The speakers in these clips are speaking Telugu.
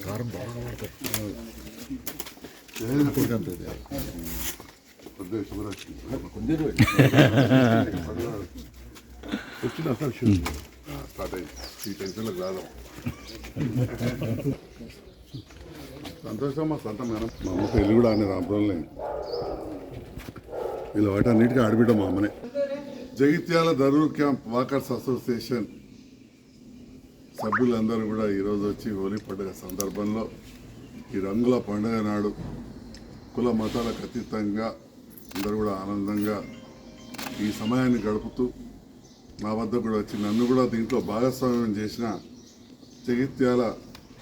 కారం బాగా పడుతుంది వచ్చిన అసలు స్టార్ట్ అయింది ఈ టెన్షన్లకు రాదాం సంతోషం మా సొంత మేడం. మా అమ్మ పెళ్ళి కూడా ఆనే రామపురంలో వీళ్ళు వాటన్నిటికీ ఆడబిడ్డ మా అమ్మనే. Jagtial Darur camp walkers association సభ్యులందరూ కూడా ఈరోజు వచ్చి హోలీ పండుగ సందర్భంలో ఈ రంగుల పండుగ నాడు కుల మతాలకు అతీతంగా అందరూ కూడా ఆనందంగా ఈ సమయాన్ని గడుపుతూ నా వద్ద కూడా వచ్చి నన్ను కూడా దీంట్లో భాగస్వామ్యం చేసిన Jagtial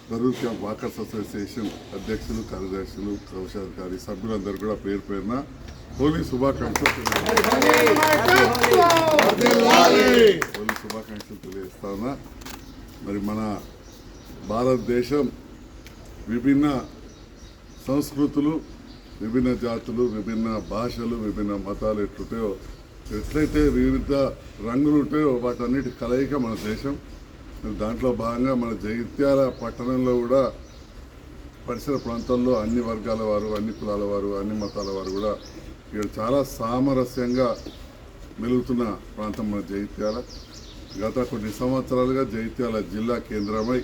Darur camp walkers association అధ్యక్షులు కార్యదర్శులు కోశాధికారి సభ్యులందరూ కూడా పేరు పేరున హోలీ శుభాకాంక్షలు హోలీ శుభాకాంక్షలు తెలియజేస్తా ఉన్నా మరి మన భారతదేశం విభిన్న సంస్కృతులు విభిన్న జాతులు విభిన్న భాషలు విభిన్న మతాలు ఎట్లుంటాయో ఎట్లయితే వివిధ రంగులు ఉంటాయో వాటన్నిటి కలయిక మన దేశం. దాంట్లో భాగంగా మన జగిత్యాల పట్టణంలో కూడా పరిసర ప్రాంతాల్లో అన్ని వర్గాల వారు అన్ని కులాల వారు అన్ని మతాల వారు కూడా ఇక్కడ చాలా సామరస్యంగా మెలుగుతున్న ప్రాంతం మన జగిత్యాల. గత కొన్ని సంవత్సరాలుగా జగిత్యాల జిల్లా కేంద్రమై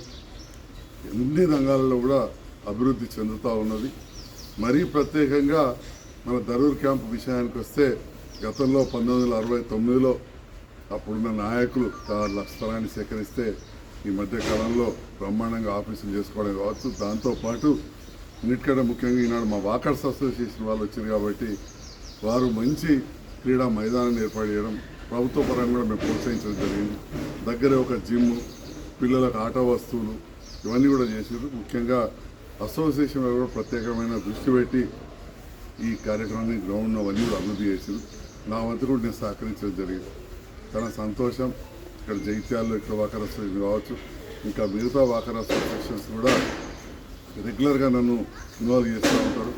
అన్ని రంగాలలో కూడా అభివృద్ధి చెందుతూ ఉన్నది. మరీ ప్రత్యేకంగా మన దరూర్ క్యాంప్ విషయానికి వస్తే గతంలో పంతొమ్మిది వందల అరవై తొమ్మిదిలో అప్పుడున్న నాయకులు వాళ్ళ స్థలాన్ని సేకరిస్తే ఈ మధ్యకాలంలో బ్రహ్మాండంగా ఆఫీసులు చేసుకోవడం కావచ్చు. దాంతోపాటు అన్నిటికంటే ముఖ్యంగా ఈనాడు మా వాకర్స్ అసోసియేషన్ వాళ్ళు వచ్చారు కాబట్టి వారు మంచి క్రీడా మైదానాన్ని ఏర్పాటు చేయడం ప్రభుత్వ పరంగా కూడా మేము ప్రోత్సహించడం జరిగింది. దగ్గరే ఒక జిమ్ పిల్లలకు ఆట వస్తువులు ఇవన్నీ కూడా చేసారు ముఖ్యంగా అసోసియేషన్ వారు కూడా ప్రత్యేకమైన దృష్టి పెట్టి ఈ కార్యక్రమాన్ని గ్రౌండ్ అవన్నీ కూడా అభివృద్ధి చేసారు నా వంతు కూడా నేను సహకరించడం జరిగింది. చాలా సంతోషం ఇక్కడ జైత్యాల్లో ఇక్కడ వాకర్ అసోసియేషన్ కావచ్చు. ఇంకా మిగతా వాకర్ అసోసియేషన్స్ కూడా రెగ్యులర్గా నన్ను ఇన్వాల్వ్ చేస్తూ ఉంటారు.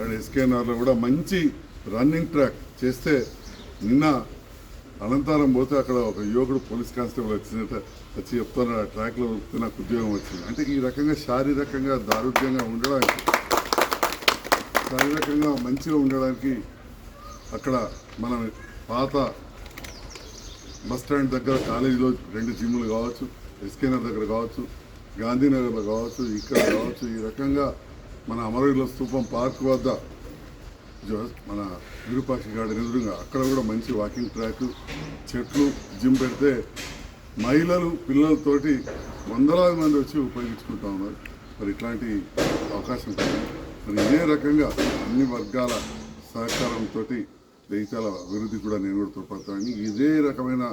అండ్ ఎస్కేఎన్ఆర్లో కూడా మంచి రన్నింగ్ ట్రాక్ చేస్తే నిన్న అనంతరం పోతే అక్కడ ఒక యువకుడు పోలీస్ కానిస్టేబుల్ వచ్చినట్టు వచ్చి చెప్తాను ఆ ట్రాక్లో నాకు ఉద్యోగం వచ్చింది. అంటే ఈ రకంగా శారీరకంగా దారుఢ్యంగా ఉండడానికి శారీరకంగా మంచిగా ఉండడానికి అక్కడ మనం పాత బస్ స్టాండ్ దగ్గర కాలేజీలో రెండు జిమ్లు కావచ్చు ఎస్కేనర్ దగ్గర కావచ్చు గాంధీనగర్లో కావచ్చు ఇక్కడ కావచ్చు ఈ రకంగా మన అమరవీరుల స్తూపం పార్క్ వద్ద మన విరూపాక్షి గార్డెన్ ఎదురుగా అక్కడ కూడా మంచి వాకింగ్ ట్రాక్ చెట్లు జిమ్ పెడితే మహిళలు పిల్లలతోటి వందలాది మంది వచ్చి ఉపయోగించుకుంటా ఉన్నారు. మరి ఇట్లాంటి అవకాశం మరి ఇదే రకంగా అన్ని వర్గాల సహకారంతో దేశాల అభివృద్ధి కూడా నేను కూడా తోడ్పడతానని. ఇదే రకమైన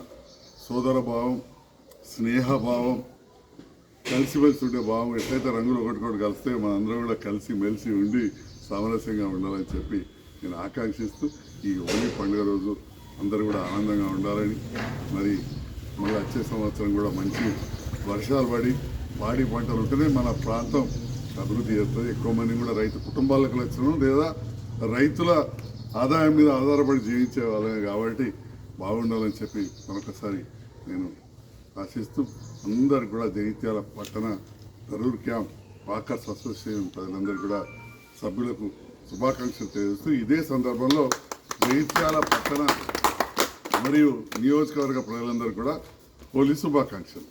సోదరభావం స్నేహభావం కలిసిమెలిసి ఉండే భావం ఎట్లయితే రంగులు ఒకటికొకటి కలిస్తే మనందరం కూడా కలిసి మెలిసి ఉండి సామరస్యంగా ఉండాలని చెప్పి నేను ఆకాంక్షిస్తూ ఈ హోలీ పండుగ రోజు అందరూ కూడా ఆనందంగా ఉండాలని మరి మళ్ళీ వచ్చే సంవత్సరం కూడా మంచి వర్షాలు పడి పాడి పంటలు ఉంటేనే మన ప్రాంతం అభివృద్ధి చేస్తుంది. ఎక్కువ మంది కూడా రైతు కుటుంబాలకు వచ్చిన లేదా రైతుల ఆదాయం మీద ఆధారపడి జీవించే వాళ్ళమే కాబట్టి బాగుండాలని చెప్పి మరొకసారి నేను ఆశిస్తూ అందరు కూడా జగిత్యాల పట్టణ తరూర్ క్యాంప్ వాకర్స్ అసోసియేషన్ ప్రజలందరూ కూడా సభ్యులకు శుభాకాంక్షలు తెలియజేస్తూ ఇదే సందర్భంలో జగిత్యాల పట్టణ మరియు నియోజకవర్గ ప్రజలందరూ కూడా పోలీసు శుభాకాంక్షలు.